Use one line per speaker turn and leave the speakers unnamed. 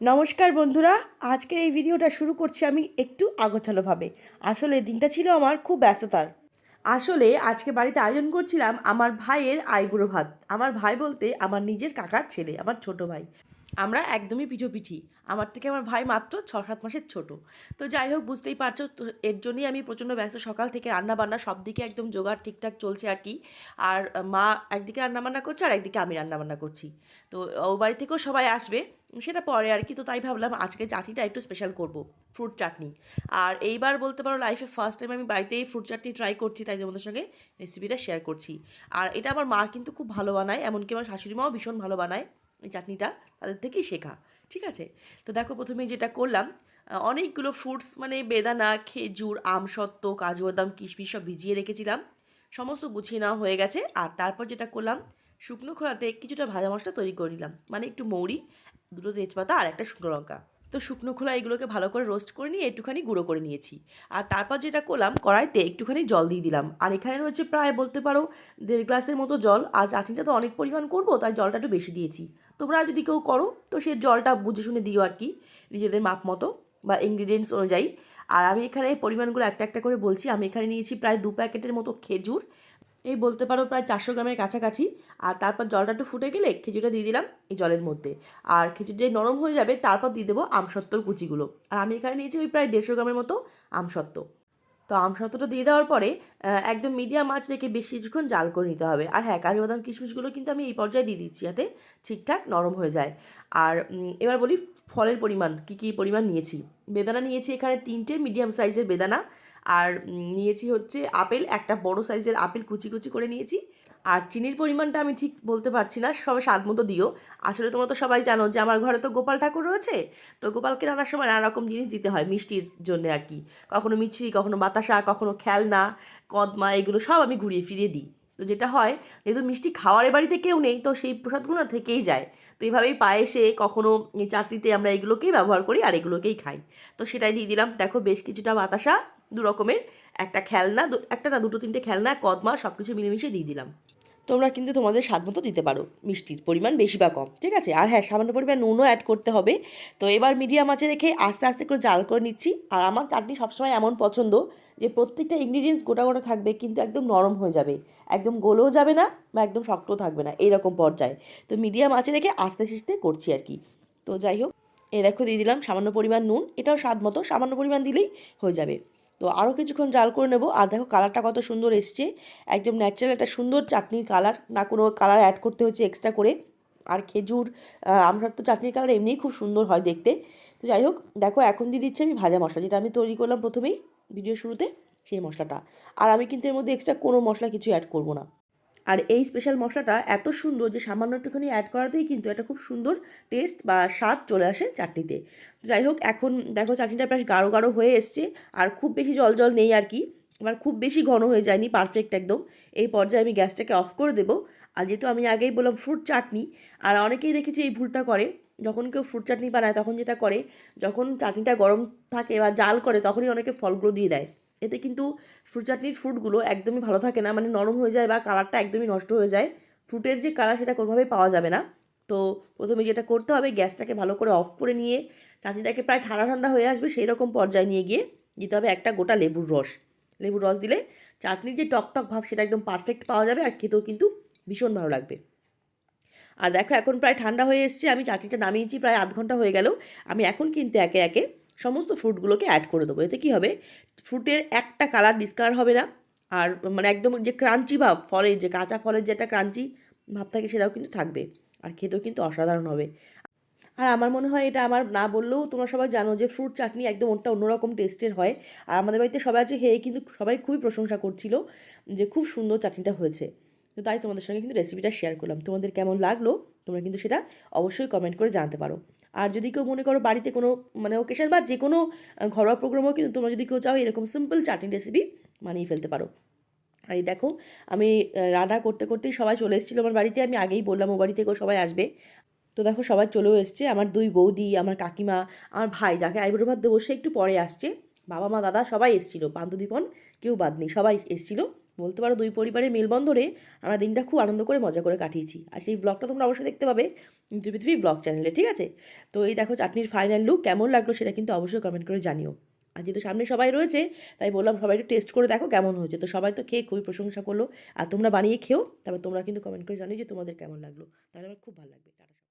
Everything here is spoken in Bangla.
নমস্কার বন্ধুরা আজকের এই ভিডিওটা শুরু করছি আমি একটু আগোছালোভাবে। আসলে দিনটা ছিল আমার খুব ব্যস্ততার। আসলে আজকে বাড়িতে আয়োজন করছিলাম আমার ভাইয়ের আইবুড়ো ভাত। আমার ভাই বলতে আমার নিজের কাকার ছেলে, আমার ছোট ভাই। আমরা একদমই পিঠোপিঠি। আমার থেকে আমার ভাই মাত্র ছ সাত মাসের ছোট। তো যাই হোক, বুঝতেই পারছ, তো এর জন্যই আমি প্রচণ্ড ব্যস্ত। সকাল থেকে রান্না বান্না সব দিকে একদম জোগাড় ঠিকঠাক চলছে আর কি। আর মা একদিকে রান্নাবান্না করছে আর একদিকে আমি রান্নাবান্না করছি। তো ও বাড়ি থেকেও সবাই আসবে। সেটা পরে আর কি। তো তাই ভাবলাম আজকে চাটনিটা একটু স্পেশাল করব ফ্রুট চাটনি। আর এইবার বলতে পারো লাইফে ফার্স্ট টাইম আমি বাড়িতেই ফ্রুট চাটনি ট্রাই করছি, তাই তোমাদের সঙ্গে রেসিপিটা শেয়ার করছি। আর এটা আমার মা কিন্তু খুব ভালো বানায়, এমনকি আমার শাশুড়ি মাও ভীষণ ভালো বানায় এই চাটনিটা, তাদের থেকেই শেখা, ঠিক আছে? তো দেখো প্রথমে যেটা করলাম অনেকগুলো ফ্রুটস মানে বেদানা, খেজুর আমসত্ত্ব কাজু বাদাম, কিশমিশ সব ভিজিয়ে রেখেছিলাম। সমস্ত গুছিয়ে নেওয়া হয়ে গেছে। আর তারপর যেটা করলাম শুকনো খোলাতে কিছুটা ভাজা মশলা তৈরি করে নিলাম। মানে একটু মৌরি, দুটো তেজপাতা আর একটা শুকনো লঙ্কা। তো শুকনো খোলা এগুলোকে ভালো করে রোস্ট করে নিয়ে একটুখানি গুঁড়ো করে নিয়েছি। আর তারপর যেটা করলাম, কড়াইতে একটুখানি জল দিয়ে দিলাম। আর এখানে রয়েছে প্রায় বলতে পারো দেড় গ্লাসের মতো জল। আর চাটনিটা তো অনেক পরিমাণ করব, তাই জলটা একটু বেশি দিয়েছি। তোমরা যদি কেউ করো, তো সে জলটা বুঝে শুনে দিও আর কি, নিজেদের মাপ মতো বা ইনগ্রিডিয়েন্টস অনুযায়ী। আর আমি এখানে পরিমাণগুলো একটা একটা করে বলছি। আমি এখানে নিয়েছি প্রায় দু প্যাকেটের মতো খেজুর। এই বলতে পারো প্রায় চারশো গ্রামের কাছাকাছি। আর তারপর জলটা একটু ফুটে গেলে খেজুরটা দিয়ে দিলাম এই জলের মধ্যে। আর যে নরম হয়ে যাবে, তারপর দিয়ে দেবো আমসত্ত্বর কুচিগুলো। আর আমি এখানে নিয়েছি ওই প্রায় দেড়শো গ্রামের মতো আমসত্ত্ব। তো আমসত্ত্বটা দিয়ে দেওয়ার পরে একদম মিডিয়াম আঁচ রেখে বেশ কিছুক্ষণ জাল করে নিতে হবে। আর হ্যাঁ কাজু বাদাম কিশমিশগুলো কিন্তু আমি এই পর্যায়ে দিয়ে দিচ্ছি যাতে ঠিকঠাক নরম হয়ে যায়। আর এবার বলি ফলের পরিমাণ, কী কী পরিমাণ নিয়েছি। বেদানা নিয়েছি এখানে তিনটে, মিডিয়াম সাইজের বেদানা। আর নিয়েছি হচ্ছে আপেল, একটা বড় সাইজের আপেল কুচি কুচি করে নিয়েছি। আর চিনির পরিমাণটা আমি ঠিক বলতে পারছি না, সবাই স্বাদ মতো দিও। আসলে তোমরা তো সবাই জানো যে আমার ঘরে তো গোপাল ঠাকুর রয়েছে, তো গোপালকে রান্নার সময় নানা রকম জিনিস দিতে হয় মিষ্টির জন্য আর কি। কখনো মিছরি কখনো বাতাসা, কখনো খেলনা, কদমা, এগুলো সব আমি ঘুরিয়ে ফিরিয়ে দিই। তো যেটা হয়, যেহেতু মিষ্টি খাওয়ারের বাড়িতে কেউ নেই, তো সেই প্রসাদগুলো থেকেই যায়। তো এইভাবেই পায়েসে কখনো চাটনিতে আমরা এগুলোকেই ব্যবহার করি আর এগুলোকেই খাই। তো সেটাই দিয়ে দিলাম। দেখো বেশ কিছুটা বাতাসা। দু রকমের, একটা খেলনা একটা না, দুটো, তিনটে খেলনা, কদমা সব কিছু মিলেমিশে দিয়ে দিলাম। তোমরা কিন্তু তোমাদের স্বাদ মতো দিতে পারো, মিষ্টির পরিমাণ বেশি বা কম, ঠিক আছে? আর হ্যাঁ সামান্য পরিমাণ নুনও অ্যাড করতে হবে। তো এবার মিডিয়াম আঁচে রেখে আস্তে আস্তে করে জাল করে নিচ্ছি। আর আমার চাটনি সবসময় এমন পছন্দ যে প্রত্যেকটা ইনগ্রিডিয়েন্টস গোটা গোটা থাকবে, কিন্তু একদম নরম হয়ে যাবে। একদম গলেও যাবে না বা একদম শক্তও থাকবে না এইরকম পর্যায়ে। তো মিডিয়াম আঁচে রেখে আস্তে আস্তে করছি আর কি। তো যাই হোক, এ দেখো দিয়ে দিলাম সামান্য পরিমাণ নুন। এটাও স্বাদ মতো, সামান্য পরিমাণ দিলেই হয়ে যাবে। তো আরও কিছুক্ষণ জাল করে নেব। আর দেখো কালারটা কত সুন্দর এসছে। একদম ন্যাচারাল একটা সুন্দর চাটনির কালার না কোনো কালার অ্যাড করতে হচ্ছে এক্সট্রা করে। আর খেজুর আমরা তো চাটনির কালার এমনিই খুব সুন্দর হয় দেখতে। তো যাই হোক, দেখো এখন দিয়ে দিচ্ছি আমি ভাজা মশলা। যেটা আমি তৈরি করলাম প্রথমেই ভিডিও শুরুতে, সেই মশলাটা। আর আমি কিন্তু এর মধ্যে এক্সট্রা কোনো মশলা কিছু অ্যাড করব না। আর এই স্পেশাল মশলাটা এত সুন্দর যে সামান্য একটুখানি অ্যাড করাতেই কিন্তু একটা খুব সুন্দর টেস্ট বা স্বাদ চলে আসে চাটনিতে। যাই হোক, এখন দেখো চাটনিটা প্রায় গাঢ় গাঢ় হয়ে এসছে আর খুব বেশি জল জল নেই আর কি। এবার খুব বেশি ঘন হয়ে যায়নি পারফেক্ট একদম। এই পর্যায়ে আমি গ্যাসটাকে অফ করে দেবো। আর যেহেতু আমি আগেই বললাম ফ্রুট চাটনি, আর অনেকেই দেখেছি এই ভুলটা করে। যখন কেউ ফ্রুট চাটনি বানায় তখন যেটা করে, যখন চাটনিটা গরম থাকে বা জাল করে, তখনই অনেকে ফলগুলো দিয়ে দেয়। এতে কিন্তু ফ্রুট চাটনির ফ্রুটগুলো একদমই ভালো থাকে না মানে নরম হয়ে যায় বা কালারটা একদমই নষ্ট হয়ে যায়। ফ্রুটের যে কালার সেটা কোনোভাবেই পাওয়া যাবে না। তো প্রথমে যেটা করতে হবে, গ্যাসটাকে ভালো করে অফ করে নিয়ে চাটনিটাকে প্রায় ঠান্ডা ঠান্ডা হয়ে আসবে সেই রকম পর্যায়ে নিয়ে গিয়ে দিতে হবে একটা গোটা লেবুর রস। লেবুর রস দিলে চাটনির যে টক টক ভাব সেটা একদম পারফেক্ট পাওয়া যাবে আর খেতেও কিন্তু ভীষণ ভালো লাগবে। আর দেখো, এখন প্রায় ঠান্ডা হয়ে এসছে, আমি চাটনিটা নামিয়েছি, প্রায় আধ ঘণ্টা হয়ে গেল। আমি এখন কিন্তু একে একে সমস্ত ফ্রুটগুলোকে অ্যাড করে দেবো। এতে কী হবে? ফ্রুটের একটা কালার ডিসকালার হবে না। আর মানে একদম যে ক্রাঞ্চি ভাব, ফলের যে কাঁচা ফলের যে একটা ক্রাঞ্চি ভাব থাকে সেটাও কিন্তু থাকবে। আর খেতেও কিন্তু অসাধারণ হবে। আর আমার মনে হয় এটা আমার না বললেও তোমরা সবাই জানো যে ফ্রুট চাটনি একদম ওটা অন্যরকম টেস্টের হয়। আর আমাদের বাড়িতে সবাই আছে হেয়ে কিন্তু সবাই খুবই প্রশংসা করছিল যে খুব সুন্দর চাটনিটা হয়েছে। তো তাই তোমাদের সঙ্গে কিন্তু রেসিপিটা শেয়ার করলাম। তোমাদের কেমন লাগল? তোমরা কিন্তু সেটা অবশ্যই কমেন্ট করে জানতে পারো। আর যদি কেউ মনে করো বাড়িতে কোনো মানে ওকেশন বা যে কোনো ঘরোয়া প্রোগ্রামও কিন্তু তোমরা যদি কেউ চাও এরকম সিম্পল চাটনি রেসিপি মানিয়ে ফেলতে পারো। আর এই দেখো, আমি রান্না করতে করতেই সবাই চলে এসেছিল আমার বাড়িতে। আমি আগেই বললাম ও বাড়িতে থেকেও সবাই আসবে। তো দেখো সবাই চলেও এসছে। আমার দুই বৌদি, আমার কাকিমা, আমার ভাই, যাকে আইবুড়ো ভাত দেবো সে একটু পরে আসছে। বাবা মা, দাদা সবাই এসেছিল। বান্ধবীপন কেউ বাদ নেই, সবাই এসেছিল। বলতে পারো দুই পরিবারের মেলবন্ধনে আমরা দিনটা খুব আনন্দ করে মজা করে কাটিয়েছি। আর সেই ব্লগটা তোমরা অবশ্যই দেখতে পাবে ইউটিউব পৃথিবী ব্লগ চ্যানেলে ঠিক আছে? তো এই দেখো চাটনির ফাইনাল লুক কেমন লাগল সেটা কিন্তু অবশ্যই কমেন্ট করে জানিও। আর যেহেতু সামনে সবাই রয়েছে, তাই বললাম সবাই একটু টেস্ট করে দেখো কেমন হয়েছে। তো সবাই তো খেয়ে খুবই প্রশংসা করল। আর তোমরা বানিয়ে খেও, তারপর তোমরা কিন্তু কমেন্ট করে জানিও যে তোমাদের কেমন লাগল। তাহলে আমার খুব ভালো লাগবে।